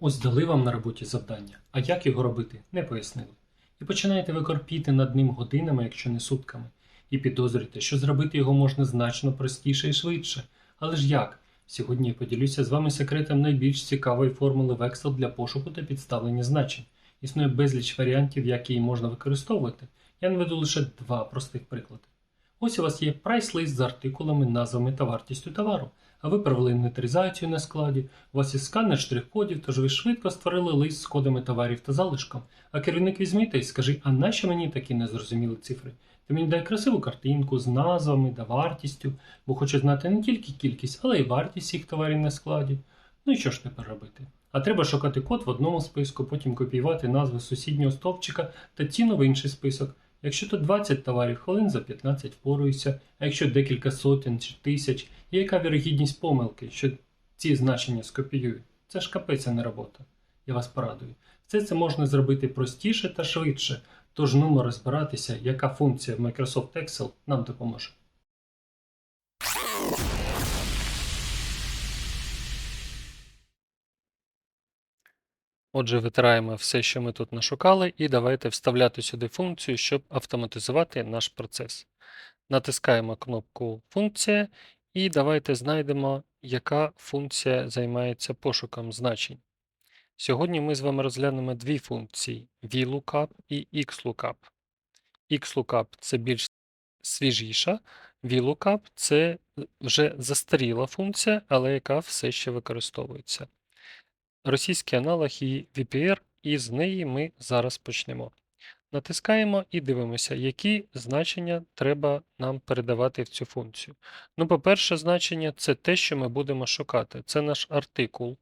Ось дали вам на роботі завдання, а як його робити, не пояснили. І починаєте ви корпіти над ним годинами, якщо не сутками, і підозрюєте, що зробити його можна значно простіше і швидше. Але ж як? Сьогодні я поділюся з вами секретом найбільш цікавої формули в Excel для пошуку та підставлення значень. Існує безліч варіантів, як її можна використовувати. Я наведу лише два простих приклади. Ось у вас є прайс-лист з артикулами, назвами та вартістю товару. А ви провели інвентаризацію на складі, у вас є сканер штрих-кодів, тож ви швидко створили лист з кодами товарів та залишком. А керівник візьми та й скажи, а нащо мені такі незрозумілі цифри? Ти мені дай красиву картинку з назвами та вартістю, бо хочу знати не тільки кількість, але й вартість всіх товарів на складі. Ну і що ж тепер робити? А треба шукати код в одному списку, потім копіювати назви сусіднього стовпчика та ціну в інший список. Якщо то 20 товарів, хвилин за 15 впоруюся, а якщо декілька сотень чи тисяч, є яка вірогідність помилки, що ці значення скопіюють? Це ж капець, не робота. Я вас порадую. Все це можна зробити простіше та швидше, тож нумо розбиратися, яка функція в Microsoft Excel нам допоможе. Отже, витираємо все, що ми тут нашукали, і давайте вставляти сюди функцію, щоб автоматизувати наш процес. Натискаємо кнопку Функція і давайте знайдемо, яка функція займається пошуком значень. Сьогодні ми з вами розглянемо дві функції VLOOKUP і XLOOKUP. XLOOKUP це більш свіжіша, VLOOKUP це вже застаріла функція, але яка все ще використовується російський аналог і VPR, і з неї ми зараз почнемо. Натискаємо і дивимося, які значення треба нам передавати в цю функцію. Ну, по-перше, значення це те, що ми будемо шукати. Це наш артикул.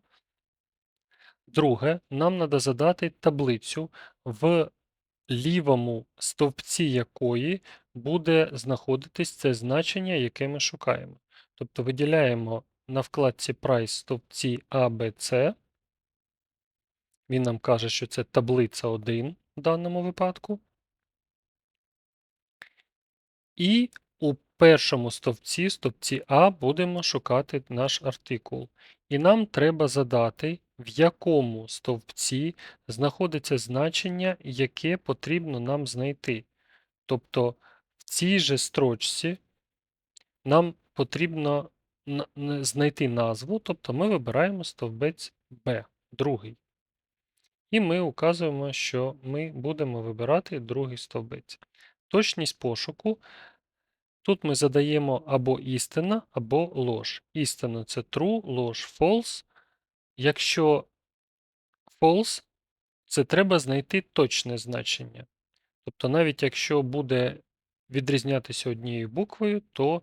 Друге, нам треба задати таблицю, в лівому стовпці якої буде знаходитись це значення, яке ми шукаємо. Тобто виділяємо на вкладці Price стовпці A. Він нам каже, що це таблиця 1 в даному випадку. І у першому стовпці, стовпці А, будемо шукати наш артикул. І нам треба задати, в якому стовпці знаходиться значення, яке потрібно нам знайти. Тобто в цій же строчці нам потрібно знайти назву, тобто ми вибираємо стовбець Б, другий. І ми указуємо, що ми будемо вибирати другий стовбець. Точність пошуку. Тут ми задаємо або істина, або лож. Істина це true, лож false. Якщо false, це треба знайти точне значення. Тобто, навіть якщо буде відрізнятися однією буквою, то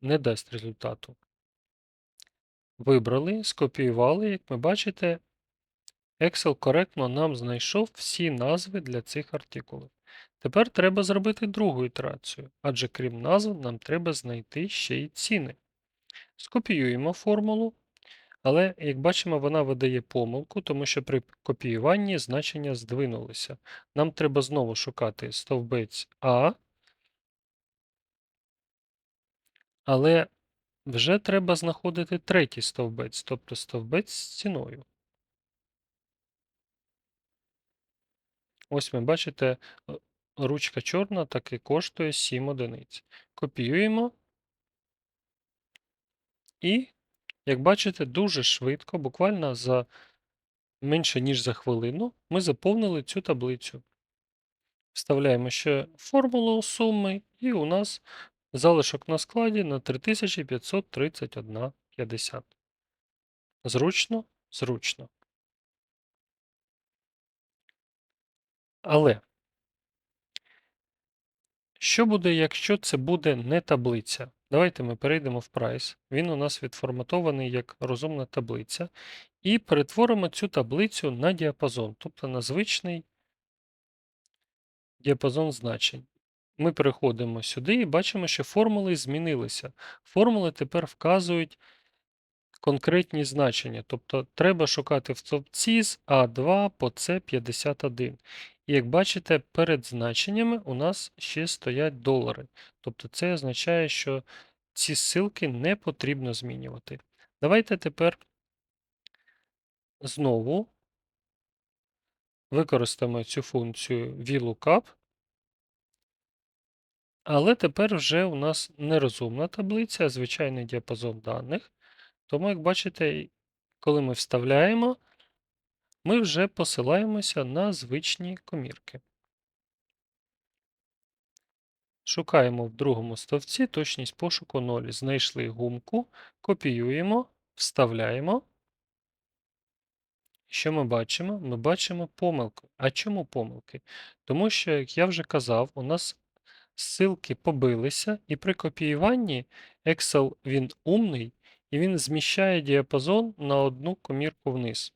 не дасть результату. Вибрали, скопіювали, як ми бачите, Excel коректно нам знайшов всі назви для цих артикулів. Тепер треба зробити другу ітерацію, адже крім назв, нам треба знайти ще й ціни. Скопіюємо формулу, але, як бачимо, вона видає помилку, тому що при копіюванні значення здвинулися. Нам треба знову шукати стовбець А, але вже треба знаходити третій стовбець, тобто стовбець з ціною. Ось ми бачите, е, ручка чорна так і коштує 7 одиниць. Копіюємо. І, як бачите, дуже швидко, буквально за менше, ніж за хвилину, ми заповнили цю таблицю. Вставляємо ще формулу суми, і у нас залишок на складі на 3531,50. Зручно, зручно. Але що буде, якщо це буде не таблиця? Давайте ми перейдемо в Price. Він у нас відформатований як розумна таблиця. І перетворимо цю таблицю на діапазон, тобто на звичний діапазон значень. Ми переходимо сюди і бачимо, що формули змінилися. Формули тепер вказують конкретні значення. Тобто треба шукати в стовпці з А2 по С51. І як бачите, перед значеннями у нас ще стоять долари. Тобто це означає, що ці ссылки не потрібно змінювати. Давайте тепер знову використаємо цю функцію VLOOKUP, але тепер вже у нас не розумна таблиця, а звичайний діапазон даних. Тому, як бачите, коли ми вставляємо, ми вже посилаємося на звичні комірки. Шукаємо в другому стовпці точність пошуку 0. Знайшли гумку, копіюємо, вставляємо. Що ми бачимо? Ми бачимо помилку. А чому помилки? Тому що, як я вже казав, у нас ссылки побилися, і при копіюванні Excel він умний, і він зміщає діапазон на одну комірку вниз.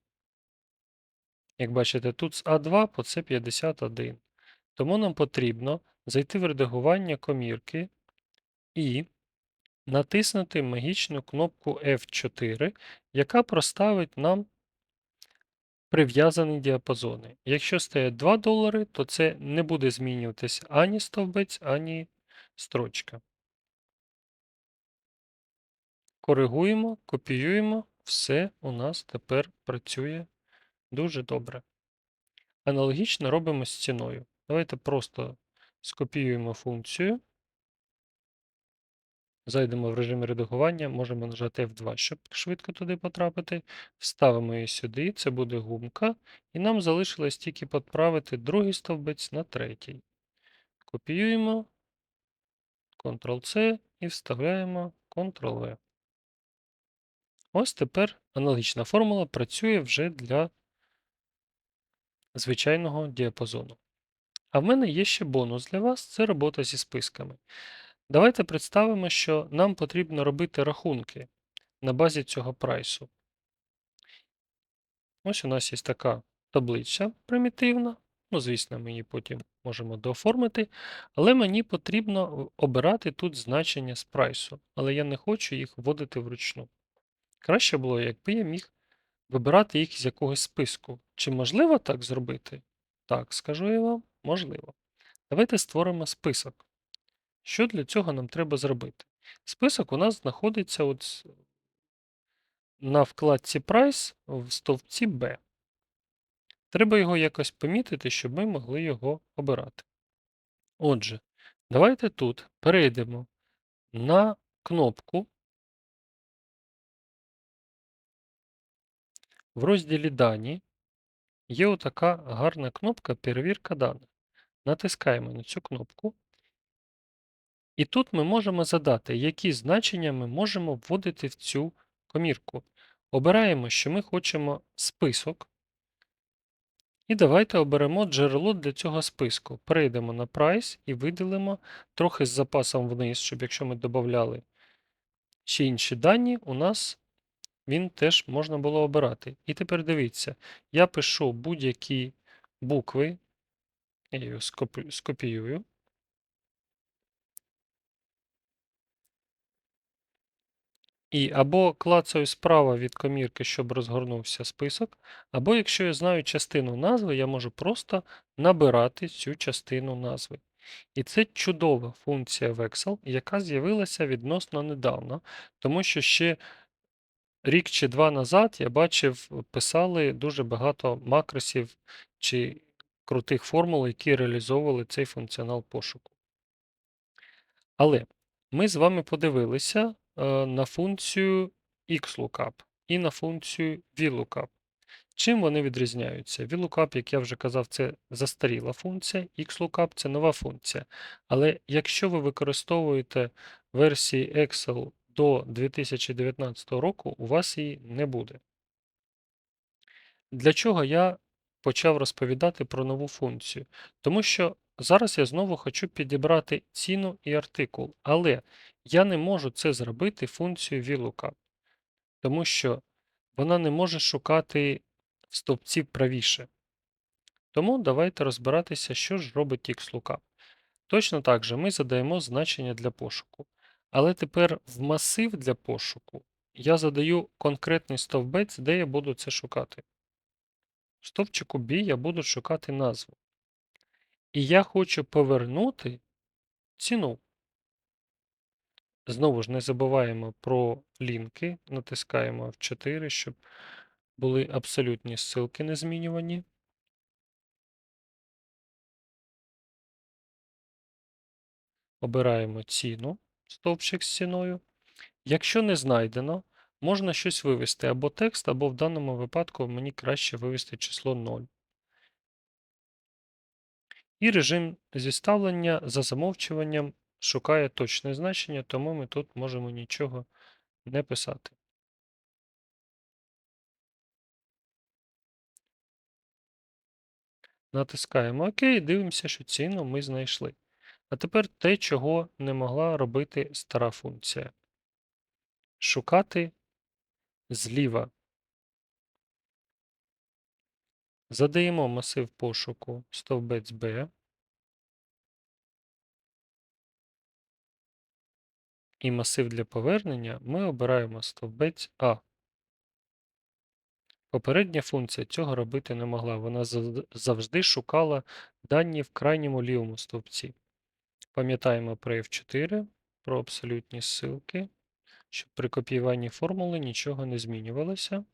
Як бачите, тут з А2 по С51. Тому нам потрібно зайти в редагування комірки і натиснути магічну кнопку F4, яка проставить нам прив'язані діапазони. Якщо стоять 2 долари, то це не буде змінюватися ані стовбець, ані строчка. Коригуємо, копіюємо, все у нас тепер працює дуже добре. Аналогічно робимо з ціною. Давайте просто скопіюємо функцію. Зайдемо в режим редагування, можемо нажати F2, щоб швидко туди потрапити. Вставимо її сюди, це буде гумка, і нам залишилось тільки підправити другий стовбець на третій. Копіюємо, Ctrl-C і вставляємо Ctrl-V. Ось тепер аналогічна формула працює вже для звичайного діапазону. А в мене є ще бонус для вас це робота зі списками. Давайте представимо, що нам потрібно робити рахунки на базі цього прайсу. Ось у нас є така таблиця примітивна. Ну, звісно, ми її потім можемо дооформити, але мені потрібно обирати тут значення з прайсу, але я не хочу їх вводити вручну. Краще було, якби я міг вибирати їх з якогось списку. Чи можливо так зробити? Так, скажу я вам, можливо. Давайте створимо список. Що для цього нам треба зробити? Список у нас знаходиться от на вкладці Price в стовпці B. Треба його якось помітити, щоб ми могли його обирати. Отже, давайте тут перейдемо на кнопку в розділі Дані. Є отака гарна кнопка Перевірка даних. Натискаємо на цю кнопку. І тут ми можемо задати, які значення ми можемо вводити в цю комірку. Обираємо, що ми хочемо список. І давайте оберемо джерело для цього списку. Перейдемо на Price і виділимо трохи з запасом вниз, щоб якщо ми додавали ще інші дані, у нас він теж можна було обирати. І тепер дивіться, я пишу будь-які букви, я його скопіюю. І або клацаю справа від комірки, щоб розгорнувся список, або якщо я знаю частину назви, я можу просто набирати цю частину назви. І це чудова функція в Excel, яка з'явилася відносно недавно, тому що ще рік чи два назад я бачив, писали дуже багато макросів чи крутих формул, які реалізовували цей функціонал пошуку. Але ми з вами подивилися е, на функцію XLOOKUP і на функцію VLOOKUP. Чим вони відрізняються? VLOOKUP, як я вже казав, це застаріла функція, XLOOKUP це нова функція. Але якщо ви використовуєте версії Excel до 2019 року, у вас її не буде. Для чого я почав розповідати про нову функцію? Тому що зараз я знову хочу підібрати ціну і артикул, але я не можу це зробити функцією VLOOKUP, тому що вона не може шукати стовпців правіше. Тому давайте розбиратися, що ж робить XLOOKUP. Точно так же ми задаємо значення для пошуку. Але тепер в масив для пошуку я задаю конкретний стовбець, де я буду це шукати. В стовпчику B я буду шукати назву. І я хочу повернути ціну. Знову ж не забуваємо про лінки, натискаємо F4, щоб були абсолютні ссылки не змінювані. Обираємо ціну стовпчик з ціною. Якщо не знайдено, можна щось вивести або текст, або в даному випадку мені краще вивести число 0. І режим зіставлення за замовчуванням шукає точне значення, тому ми тут можемо нічого не писати. Натискаємо ОК і дивимося, що ціну ми знайшли. А тепер те, чого не могла робити стара функція. Шукати зліва. Задаємо масив пошуку стовбець B. І масив для повернення ми обираємо стовбець А. Попередня функція цього робити не могла. Вона завжди шукала дані в крайньому лівому стовпці. Пам'ятаємо про F4, про абсолютні ссылки, щоб при копіюванні формули нічого не змінювалося.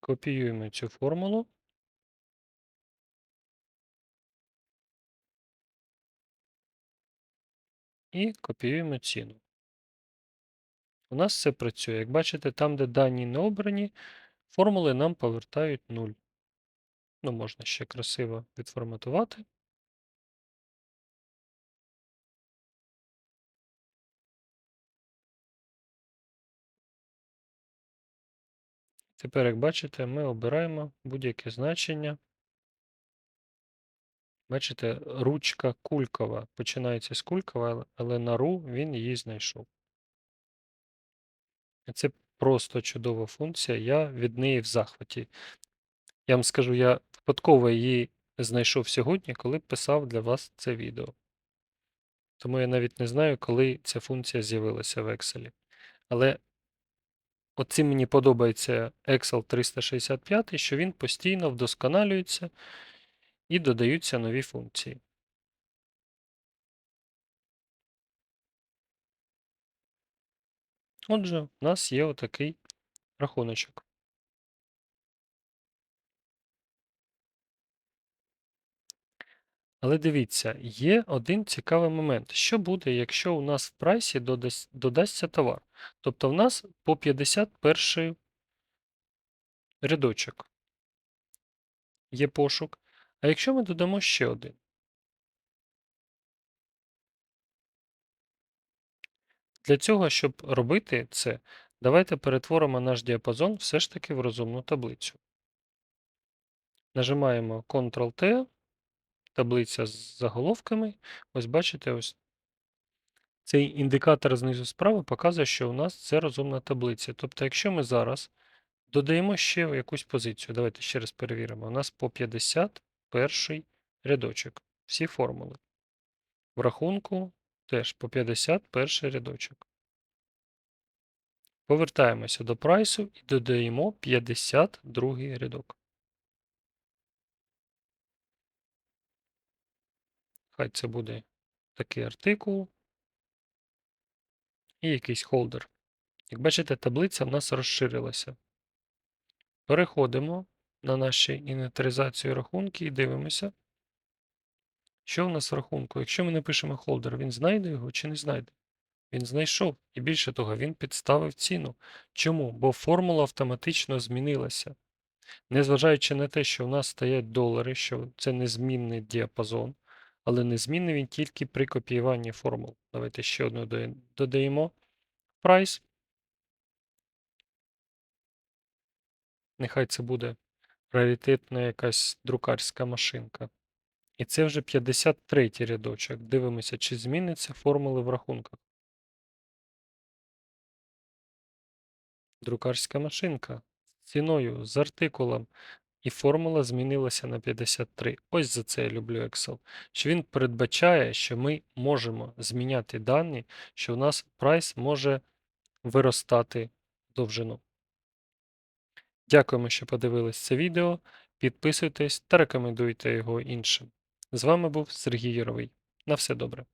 Копіюємо цю формулу. І копіюємо ціну. У нас все працює. Як бачите, там, де дані не обрані, формули нам повертають 0. Ну, можна ще красиво відформатувати. Тепер, як бачите, ми обираємо будь-яке значення. Бачите, ручка кулькова. Починається з кулькова, але- на ру він її знайшов. Це просто чудова функція. Я від неї в захваті. Я вам скажу, я випадково її знайшов сьогодні, коли писав для вас це відео. Тому я навіть не знаю, коли ця функція з'явилася в Excel. Але оцим мені подобається Excel 365, що він постійно вдосконалюється і додаються нові функції. Отже, у нас є отакий рахуночок. Але дивіться, є один цікавий момент. Що буде, якщо у нас в прайсі додась- додасться товар? Тобто в нас по 51 рядочок є пошук. А якщо ми додамо ще один? Для цього, щоб робити це, давайте перетворимо наш діапазон все ж таки в розумну таблицю. Нажимаємо Ctrl-T, таблиця з заголовками. Ось бачите, ось цей індикатор знизу справа показує, що у нас це розумна таблиця. Тобто, якщо ми зараз додаємо ще якусь позицію, давайте ще раз перевіримо. У нас по 51 рядочок. Всі формули. В рахунку теж по 51 рядочок. Повертаємося до прайсу і додаємо 52 рядок. Хай це буде такий артикул і якийсь холдер. Як бачите, таблиця в нас розширилася. Переходимо на наші інвентаризацію рахунки і дивимося, що в нас в рахунку. Якщо ми напишемо холдер, він знайде його чи не знайде? Він знайшов. І більше того, він підставив ціну. Чому? Бо формула автоматично змінилася. Незважаючи на те, що в нас стоять долари, що це незмінний діапазон, але незмінний він тільки при копіюванні формул. Давайте ще одну додаємо. Price. Нехай це буде раритетна якась друкарська машинка. І це вже 53 рядочок. Дивимося, чи зміниться формули в рахунках. Друкарська машинка з ціною, з артикулом. І формула змінилася на 53. Ось за це я люблю Excel. Що він передбачає, що ми можемо зміняти дані, що у нас прайс може виростати довжину. Дякуємо, що подивились це відео. Підписуйтесь та рекомендуйте його іншим. З вами був Сергій Яровий. На все добре.